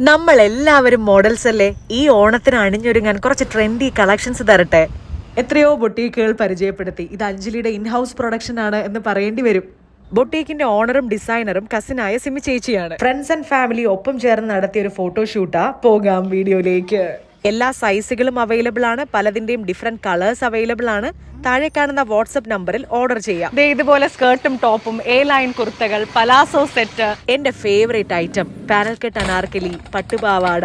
നമ്മൾ എല്ലാവരും മോഡൽസ് അല്ലേ? ഈ ഓണത്തിന് അണിഞ്ഞൊരുങ്ങാൻ കുറച്ച് ട്രെൻഡി കളക്ഷൻസ് തരട്ടെ. എത്രയോ ബൊട്ടീക്കുകൾ പരിചയപ്പെടുത്തി. ഇത് അഞ്ജലിയുടെ ഇൻഹൗസ് പ്രൊഡക്ഷൻ ആണ് എന്ന് പറയേണ്ടി വരും. ബൊട്ടീക്കിന്റെ ഓണറും ഡിസൈനറും കസിനായ സിമി ചേച്ചിയാണ്. ഫ്രണ്ട്സ് ആൻഡ് ഫാമിലി ഒപ്പം ചേർന്ന് നടത്തിയ ഒരു ഫോട്ടോഷൂട്ടാ പോകാം വീഡിയോയിലേക്ക്. എല്ലാ സൈസുകളും അവൈലബിൾ ആണ്. പലതിന്റെയും ഡിഫറെന്റ് കളേഴ്സ് അവൈലബിൾ ആണ്. താഴെ കാണുന്ന വാട്സ്ആപ്പ് നമ്പറിൽ ഓർഡർ ചെയ്യാം. ഇതുപോലെ സ്കേർട്ടും ടോപ്പും എ ലൈൻ കുർത്തകൾ പലാസോ സെറ്റ് എന്റെ ഫേവറേറ്റ് ഐറ്റം പാനൽ കെട്ട് അനാർക്കലി പട്ടുപാവാട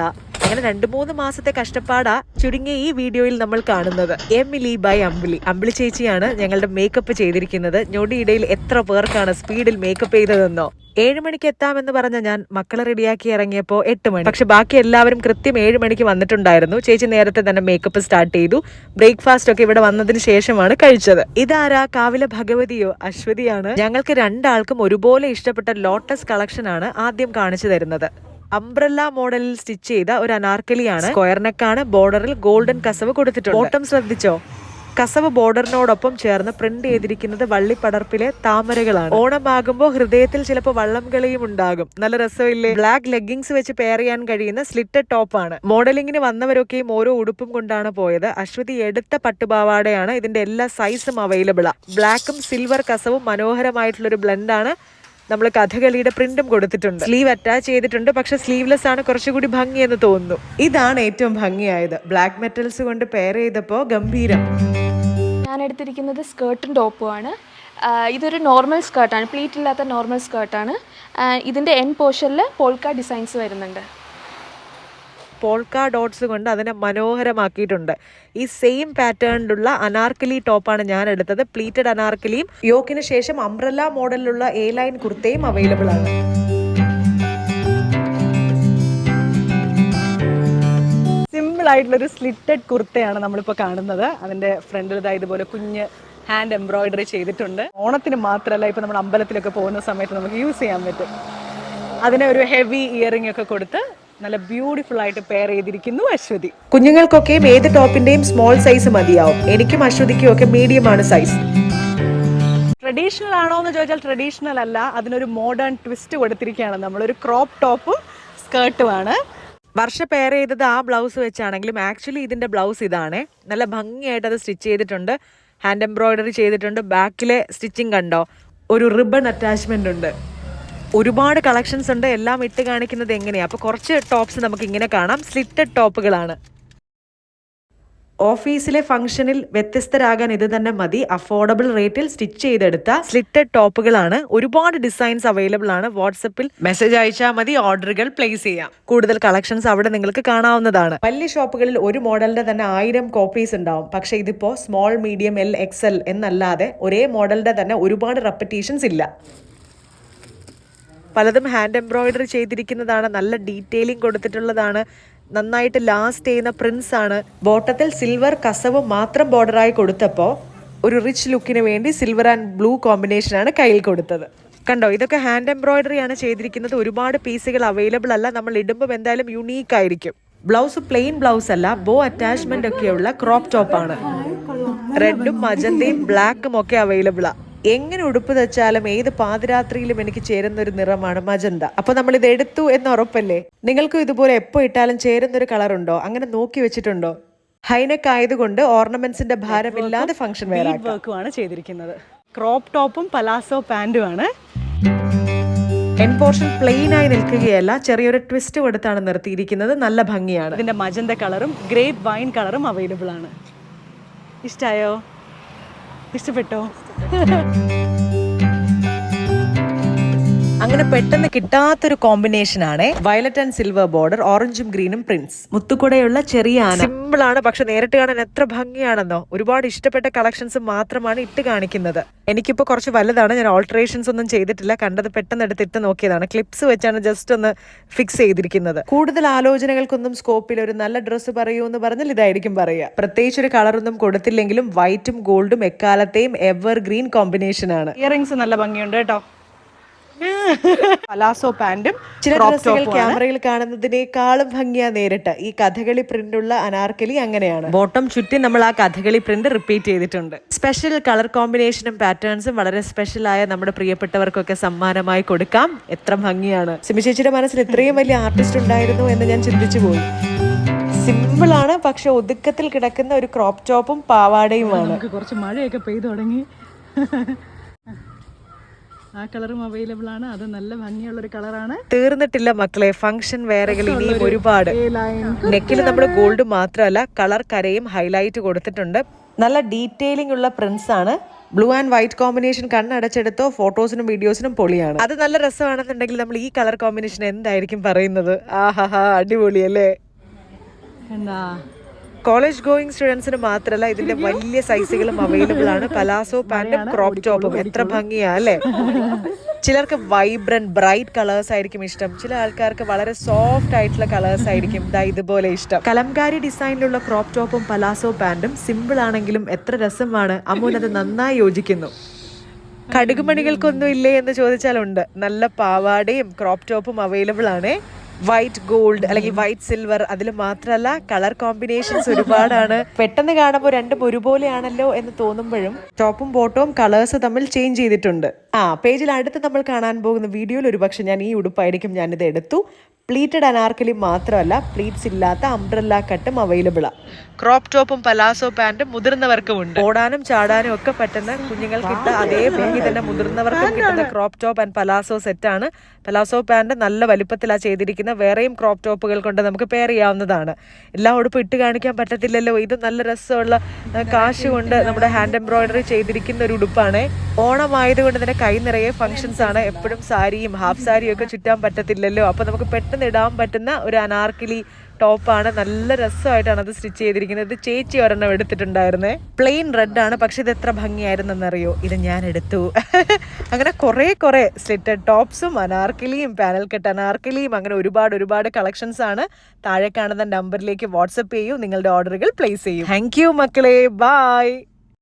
അങ്ങനെ രണ്ടു മൂന്ന് മാസത്തെ കഷ്ടപ്പാടാ ചുരുങ്ങിയ ഈ വീഡിയോയിൽ നമ്മൾ കാണുന്നത്. എമിലി ബൈ അമ്പിളി. അമ്പിളി ചേച്ചിയാണ് ഞങ്ങളുടെ മേക്കപ്പ് ചെയ്തിരിക്കുന്നത്. ഞൊടിയിടയിൽ എത്ര പേർക്കാണ് സ്പീഡിൽ മേക്കപ്പ് ചെയ്തതെന്നോ. ഏഴ് മണിക്ക് എത്താമെന്ന് പറഞ്ഞ ഞാൻ മക്കളെ റെഡിയാക്കി ഇറങ്ങിയപ്പോൾ എട്ട് മണി. പക്ഷെ ബാക്കി എല്ലാവരും കൃത്യം ഏഴ് മണിക്ക് വന്നിട്ടുണ്ടായിരുന്നു. ചേച്ചി നേരത്തെ തന്നെ മേക്കപ്പ് സ്റ്റാർട്ട് ചെയ്തു. ബ്രേക്ക്ഫാസ്റ്റ് ഒക്കെ ഇവിടെ വന്നതിന് ശേഷമാണ് കഴിച്ചത്. ഇതാരാ കാവിലെ ഭഗവതിയോ അശ്വതിയാണ്? ഞങ്ങൾക്ക് രണ്ടാൾക്കും ഒരുപോലെ ഇഷ്ടപ്പെട്ട ലോട്ടസ് കളക്ഷൻ ആണ് ആദ്യം കാണിച്ചു തരുന്നത്. അംബ്രല്ല മോഡലിൽ സ്റ്റിച്ച് ചെയ്ത ഒരു അനാർക്കലിയാണ്. സ്ക്വയർ നെക്കാണ് ബോർഡറിൽ ഗോൾഡൻ കസവ് കൊടുത്തിട്ടുണ്ട് ബോട്ടം ശ്രദ്ധിച്ചോ? കസവ് ബോർഡറിനോടൊപ്പം ചേർന്ന് പ്രിന്റ് ചെയ്തിരിക്കുന്നത് വള്ളിപ്പടർപ്പിലെ താമരകളാണ്. ഓണമാകുമ്പോൾ ഹൃദയത്തിൽ ചിലപ്പോൾ വള്ളം കളിയും ഉണ്ടാകും. നല്ല രസമില്ലേ? ബ്ലാക്ക് ലെഗിങ്സ് വെച്ച് പെയർ ചെയ്യാൻ കഴിയുന്ന സ്ലിറ്റഡ് ടോപ്പാണ് മോഡലിംഗിന് വന്നവരൊക്കെയും ഓരോ ഉടുപ്പും കൊണ്ടാണ് പോയത്. അശ്വതി എടുത്ത പട്ടുപാവാടയാണ് ഇതിന്റെ എല്ലാ സൈസും അവൈലബിളാണ് ബ്ലാക്കും സിൽവർ കസവും മനോഹരമായിട്ടുള്ള ഒരു ബ്ലെൻഡാണ് നമ്മൾ കഥകളിയുടെ പ്രിന്റും കൊടുത്തിട്ടുണ്ട്. സ്ലീവ് അറ്റാച്ച് ചെയ്തിട്ടുണ്ട്. പക്ഷെ സ്ലീവ്ലെസ് ആണ് കുറച്ചുകൂടി ഭംഗിയെന്ന് തോന്നുന്നു. ഇതാണ് ഏറ്റവും ഭംഗിയായത്. ബ്ലാക്ക് മെറ്റൽസ് കൊണ്ട് പെയർ ചെയ്തപ്പോ ഗംഭീരം. ഞാൻ എടുത്തിരിക്കുന്നത് സ്കേർട്ടും ടോപ്പുമാണ്. ഇതൊരു നോർമൽ സ്കേർട്ടാണ്. പ്ലീറ്റ് ഇല്ലാത്ത നോർമൽ സ്കേർട്ടാണ്. ഇതിന്റെ എൻ പോർഷനിൽ പോൾക്ക ഡിസൈൻസ് വരുന്നുണ്ട്. പോൾക്ക ഡോട്ട്സ് കൊണ്ട് അതിനെ മനോഹരമാക്കിയിട്ടുണ്ട്. ഈ സെയിം പാറ്റേണിലുള്ള അനാർക്കലി ടോപ്പാണ് ഞാൻ എടുത്തത്. പ്ലീറ്റഡ് അനാർക്കലിയും യോക്കിന് ശേഷം അംബ്രല്ല മോഡലിലുള്ള എ ലൈൻ കുർത്തയും അവൈലബിൾ ആണ്. സിമ്പിൾ ആയിട്ടുള്ള ഒരു സ്ലിറ്റഡ് കുർത്തയാണ് നമ്മളിപ്പോൾ കാണുന്നത്. അതിന്റെ ഫ്രണ്ടിൽ ഇതാ ഇതുപോലെ കുഞ്ഞ് ഹാൻഡ് എംബ്രോയിഡറി ചെയ്തിട്ടുണ്ട്. ഓണത്തിന് മാത്രമല്ല ഇപ്പോൾ നമ്മൾ അമ്പലത്തിലൊക്കെ പോകുന്ന സമയത്ത് നമുക്ക് യൂസ് ചെയ്യാൻ പറ്റും. അതിനെ ഒരു ഹെവി ഇയറിംഗ് ഒക്കെ കൊടുത്ത് നല്ല ബ്യൂട്ടിഫുൾ ആയിട്ട് പെയർ ചെയ്തിരിക്കുന്നു അശ്വതി. കുഞ്ഞുങ്ങൾക്കൊക്കെയും ഏത് ടോപ്പിന്റെയും സ്മോൾ സൈസ് മതിയാവും. എനിക്കും അശ്വതിക്കും ഒക്കെ മീഡിയം ആണ് സൈസ് ട്രഡീഷണൽ ആണോ എന്ന് ചോദിച്ചാൽ ട്രഡീഷണൽ അല്ല. അതിനൊരു മോഡേൺ ട്വിസ്റ്റ് കൊടുത്തിരിക്കുകയാണ്. നമ്മളൊരു ക്രോപ്പ് ടോപ്പും സ്കേർട്ടുമാണ് വർഷ പെയർ ചെയ്തത് ആ ബ്ലൗസ് വെച്ചാണെങ്കിലും ആക്ച്വലി ഇതിന്റെ ബ്ലൗസ് ഇതാണ്. നല്ല ഭംഗിയായിട്ട് അത് സ്റ്റിച്ച് ചെയ്തിട്ടുണ്ട്. ഹാൻഡ് എംബ്രോയിഡറി ചെയ്തിട്ടുണ്ട്. ബാക്കിലെ സ്റ്റിച്ചിങ് കണ്ടോ? ഒരു റിബൺ അറ്റാച്ച്മെന്റ് ഉണ്ട്. ഒരുപാട് കളക്ഷൻസ് ഉണ്ട്. എല്ലാം ഇട്ട് കാണിക്കുന്നത് എങ്ങനെയാ? അപ്പോൾ കുറച്ച് ടോപ്സ് നമുക്ക് ഇങ്ങനെ കാണാം. സ്ലിറ്റഡ് ടോപ്പുകളാണ് ഓഫീസിലെ ഫംഗ്ഷനിൽ വ്യത്യസ്തരാകാൻ ഇത് തന്നെ മതി. അഫോർഡബിൾ റേറ്റിൽ സ്റ്റിച്ച് ചെയ്തെടുത്ത സ്ലിറ്റഡ് ടോപ്പുകളാണ് ഒരുപാട് ഡിസൈൻസ് അവൈലബിൾ ആണ്. വാട്സപ്പിൽ മെസ്സേജ് അയച്ചാൽ മതി. ഓർഡറുകൾ പ്ലേസ് ചെയ്യാം. കൂടുതൽ കളക്ഷൻസ് അവിടെ നിങ്ങൾക്ക് കാണാവുന്നതാണ്. വലിയ ഷോപ്പുകളിൽ ഒരു മോഡലിന്റെ തന്നെ ആയിരം കോപ്പീസ് ഉണ്ടാവും. പക്ഷെ ഇതിപ്പോ സ്മോൾ മീഡിയം എൽ എക്സൽ എന്നല്ലാതെ ഒരേ മോഡലിന്റെ തന്നെ ഒരുപാട് റെപ്പറ്റീഷൻസ് ഇല്ല. പലതും ഹാൻഡ് എംബ്രോയിഡറി ചെയ്തിരിക്കുന്നതാണ് നല്ല ഡീറ്റെയിലിംഗ് കൊടുത്തിട്ടുള്ളതാണ്. നന്നായിട്ട് ലാസ്റ്റ് ചെയ്യുന്ന പ്രിൻസ് ആണ്. ബോട്ടത്തിൽ സിൽവർ കസവ് മാത്രം ബോർഡറായി കൊടുത്തപ്പോൾ ഒരു റിച്ച് ലുക്കിന് വേണ്ടി സിൽവർ ആൻഡ് ബ്ലൂ കോമ്പിനേഷനാണ് കയ്യിൽ കൊടുത്തത്. കണ്ടോ ഇതൊക്കെ ഹാൻഡ് എംബ്രോയിഡറി ആണ് ചെയ്തിരിക്കുന്നത്. ഒരുപാട് പീസുകൾ അവൈലബിൾ അല്ല. നമ്മൾ ഇടുമ്പോൾ എന്തായാലും യുണീക്ക് ആയിരിക്കും. ബ്ലൗസ് പ്ലെയിൻ ബ്ലൗസ് അല്ല ബോ അറ്റാച്ച്മെന്റ് ഒക്കെയുള്ള ക്രോപ്പ് ടോപ്പ് ആണ്. റെഡും മജന്തയും ബ്ലാക്കും ഒക്കെ അവൈലബിൾ ആ. എങ്ങനെ ഉടുപ്പ് തച്ചാലും ഏത് പാതിരാത്രിയിലും എനിക്ക് ചേരുന്ന ഒരു നിറമാണ് മജന്ത. അപ്പൊ നമ്മൾ ഇത് എടുത്തു എന്ന് ഉറപ്പല്ലേ? നിങ്ങൾക്കും ഇതുപോലെ എപ്പോ ഇട്ടാലും ചേരുന്ന ഒരു കളർ ഉണ്ടോ അങ്ങനെ നോക്കി വെച്ചിട്ടുണ്ടോ? ഹൈനെക്ക് ആയതുകൊണ്ട് ഓർണമെന്റ്സിന്റെ ഭാരമില്ലാതെ ഫംഗ്ഷൻ വർക്കുമാണ് ചെയ്തിരിക്കുന്നത്. ക്രോപ്പ് ടോപ്പും പലാസോ പാന്റുമാണ് എൻ പോർഷൻ പ്ലെയിൻ ആയി നിൽക്കുകയല്ല ചെറിയൊരു ട്വിസ്റ്റ് കൊടുത്താണ് നിർത്തിയിരിക്കുന്നത്. നല്ല ഭംഗിയാണ്. ഇതിന്റെ മജന്ത കളറും ഗ്രേപ്പ് വൈൻ കളറും അവൈലബിൾ ആണ്. ഇഷ്ടായോ? ഇഷ്ടപ്പെട്ടോ? Ha ha ha. അങ്ങനെ പെട്ടെന്ന് കിട്ടാത്തൊരു കോമ്പിനേഷൻ ആണ് വയലറ്റ് ആൻഡ് സിൽവർ ബോർഡർ ഓറഞ്ചും ഗ്രീനും പ്രിന്റ്സ് മുത്തുകൂടെയുള്ള ചെറിയ ആന. സിമ്പിൾ ആണ് പക്ഷെ നേരിട്ട് കാണാൻ എത്ര ഭംഗിയാണെന്നോ. ഒരുപാട് ഇഷ്ടപ്പെട്ട കളക്ഷൻസ് മാത്രമാണ് ഇട്ട് കാണിക്കുന്നത്. എനിക്കിപ്പോ കുറച്ച് വലുതാണ് ഞാൻ ഓൾട്ടറേഷൻസ് ഒന്നും ചെയ്തിട്ടില്ല. കണ്ടത് പെട്ടെന്ന് എടുത്ത് ഇട്ട് നോക്കിയതാണ്. ക്ലിപ്സ് വെച്ചാണ് ജസ്റ്റ് ഒന്ന് ഫിക്സ് ചെയ്തിരിക്കുന്നത്. കൂടുതൽ ആലോചനകൾക്കൊന്നും സ്കോപ്പിൽ ഒരു നല്ല ഡ്രസ്സ് പറയൂ എന്ന് പറഞ്ഞാൽ ഇതായിരിക്കും പറയുക. പ്രത്യേകിച്ച് ഒരു കളറൊന്നും കൊടുത്തില്ലെങ്കിലും വൈറ്റും ഗോൾഡും എക്കാലത്തെയും എവർ ഗ്രീൻ കോമ്പിനേഷൻ ആണ്. ഇയറിംഗ്സ് നല്ല ഭംഗിയുണ്ട് കേട്ടോ. പലാസോ പാന്റും ചില ഡ്രസ്സുകൾ ക്യാമറയിൽ കാണുന്നതിനേക്കാളും ഭംഗിയാ നേരിട്ട്. ഈ കഥകളി പ്രിന്റ് ഉള്ള അനാർക്കലി അങ്ങനെയാണ്. ബോട്ടം ചുറ്റി നമ്മൾ ആ കഥകളി പ്രിന്റ് റിപ്പീറ്റ് ചെയ്തിട്ടുണ്ട്. സ്പെഷ്യൽ കളർ കോമ്പിനേഷനും പാറ്റേൺസും വളരെ സ്പെഷ്യൽ ആയ നമ്മുടെ പ്രിയപ്പെട്ടവർക്കൊക്കെ സമ്മാനമായി കൊടുക്കാം. എത്ര ഭംഗിയാണ്. സിമി ചേച്ചിയുടെ മനസ്സിൽ ഇത്രയും വലിയ ആർട്ടിസ്റ്റ് ഉണ്ടായിരുന്നു എന്ന് ഞാൻ ചിന്തിച്ചു പോയി. സിമ്പിൾ ആണ് പക്ഷെ ഒതുക്കത്തിൽ കിടക്കുന്ന ഒരു ക്രോപ്പ് ടോപ്പും പാവാടയുമാണ്. നമുക്ക് കുറച്ച് മഴയൊക്കെ പെയ്തു തുടങ്ങി. ആ കളറും അവൈലബിൾ ആണ്. അത് നല്ല ഭംഗിയുള്ള ഒരു കളറാണ്. തീർന്നിട്ടില്ല മക്കളെ. ഫംഗ്ഷൻ വേറെ ഇനിയും ഒരുപാട്. നെക്കിൽ നമ്മൾ ഗോൾഡ് മാത്രമല്ല കളർ കരയും ഹൈലൈറ്റ് കൊടുത്തിട്ടുണ്ട്. നല്ല ഡീറ്റെയിലിംഗ് ഉള്ള പ്രിന്റ്സ് ആണ്. ബ്ലൂ ആൻഡ് വൈറ്റ് കോമ്പിനേഷൻ കണ്ണടച്ചെടുത്തോ ഫോട്ടോസിനും വീഡിയോസിനും പൊളിയാണ്. അത് നല്ല രസമാണെന്നുണ്ടെങ്കിൽ നമ്മൾ ഈ കളർ കോമ്പിനേഷൻ എന്തായിരിക്കും പറയുന്നത്? ആഹാ അടിപൊളി അല്ലേ? എന്താ? കോളേജ് ഗോയിങ് സ്റ്റുഡൻസിന് മാത്രമല്ല ഇതിന്റെ വലിയ സൈസുകളും അവൈലബിൾ ആണ്. പലാസോ പാന്റും ക്രോപ്പ് ടോപ്പും എത്ര ഭംഗിയാ അല്ലേ? ചിലർക്ക് വൈബ്രന്റ് ബ്രൈറ്റ് കളേഴ്സ് ആയിരിക്കും ഇഷ്ടം. ചില ആൾക്കാർക്ക് വളരെ സോഫ്റ്റ് ആയിട്ടുള്ള കളേഴ്സ് ആയിരിക്കും. ദാ ഇതുപോലെ ഇഷ്ടം. കലംകാരി ഡിസൈനിലുള്ള ക്രോപ്പ് ടോപ്പും പലാസോ പാന്റും സിമ്പിൾ ആണെങ്കിലും എത്ര രസമാണ്. അമ്മൂൻ അത് നന്നായി യോജിക്കുന്നു. കടുകുമണികൾക്കൊന്നും ഇല്ലേ എന്ന് ചോദിച്ചാലുണ്ട്. നല്ല പാവാടയും ക്രോപ്പ് ടോപ്പും അവൈലബിൾ ആണ്. വൈറ്റ് ഗോൾഡ് അല്ലെങ്കിൽ വൈറ്റ് സിൽവർ അതിൽ മാത്രമല്ല കളർ കോമ്പിനേഷൻസ് ഒരുപാടാണ്. പെട്ടെന്ന് കാണുമ്പോൾ രണ്ടും ഒരുപോലെയാണല്ലോ എന്ന് തോന്നുമ്പോഴും ടോപ്പും ബോട്ടവും കളേഴ്സ് തമ്മിൽ ചേഞ്ച് ചെയ്തിട്ടുണ്ട്. ആ പേജിൽ അടുത്ത് നമ്മൾ കാണാൻ പോകുന്ന വീഡിയോയിൽ ഒരുപക്ഷെ ഞാൻ ഈ ഉടുപ്പായിരിക്കും ഞാനിത് എടുത്തു. പ്ലീറ്റഡ് അനാർക്കലി മാത്രമല്ല പ്ലീറ്റ്സ് ഇല്ലാത്ത അംബ്രല്ല കട്ടും അവൈലബിൾ ആണ് ക്രോപ്പ് ടോപ്പും പലാസോ പാന്റും മുതിർന്നവർക്കും ഉണ്ട്. ഓടാനും ചാടാനും ഒക്കെ പറ്റുന്ന കുഞ്ഞുങ്ങൾക്ക് ഇട്ട അതേ ഭംഗി തന്നെ മുതിർന്നവർക്കും കിട്ടുന്ന ക്രോപ്പ് ടോപ്പ് ആൻഡ് പലാസോ സെറ്റാണ് പലാസോ പാന്റ് നല്ല വലിപ്പത്തിലാണ് ചെയ്തിരിക്കുന്നത്. വേറെയും ക്രോപ്പ് ടോപ്പുകൾ കൊണ്ട് നമുക്ക് പെയർ ചെയ്യാവുന്നതാണ്. എല്ലാ ഉടുപ്പും ഇട്ട് കാണിക്കാൻ പറ്റത്തില്ലല്ലോ. ഇത് നല്ല രസമുള്ള കാശ് കൊണ്ട് നമ്മുടെ ഹാൻഡ് എംബ്രോയിഡറി ചെയ്തിരിക്കുന്ന ഒരു ഉടുപ്പാണ്. ഓണമായതുകൊണ്ട് തന്നെ കൈ നിറയെ ഫംഗ്ഷൻസ് ആണ്. എപ്പോഴും സാരിയും ഹാഫ് സാരിയും ഒക്കെ ചുറ്റാൻ പറ്റത്തില്ലല്ലോ. അപ്പൊ നമുക്ക് പെട്ടെന്ന് ഇടാൻ പറ്റുന്ന ഒരു അനാർക്കിലി ടോപ്പാണ്. നല്ല രസമായിട്ടാണ് അത് സ്റ്റിച്ച് ചെയ്തിരിക്കുന്നത്. ഇത് ചേച്ചി ഒരെണ്ണം എടുത്തിട്ടുണ്ടായിരുന്നേ. പ്ലെയിൻ റെഡ് ആണ്. പക്ഷെ ഇത് എത്ര ഭംഗിയായിരുന്നെന്നറിയോ? ഇത് ഞാൻ എടുത്തു. അങ്ങനെ കുറേ കുറേ സ്ലിറ്റഡ് ടോപ്സും അനാർക്കിലിയും പാനൽ കെട്ട് അനാർക്കിലിയും അങ്ങനെ ഒരുപാട് ഒരുപാട് കളക്ഷൻസ് ആണ്. താഴെ കാണുന്ന നമ്പറിലേക്ക് വാട്സപ്പ് ചെയ്യൂ. നിങ്ങളുടെ ഓർഡറുകൾ പ്ലേസ് ചെയ്യൂ. താങ്ക് യു മക്കളെ. ബൈ.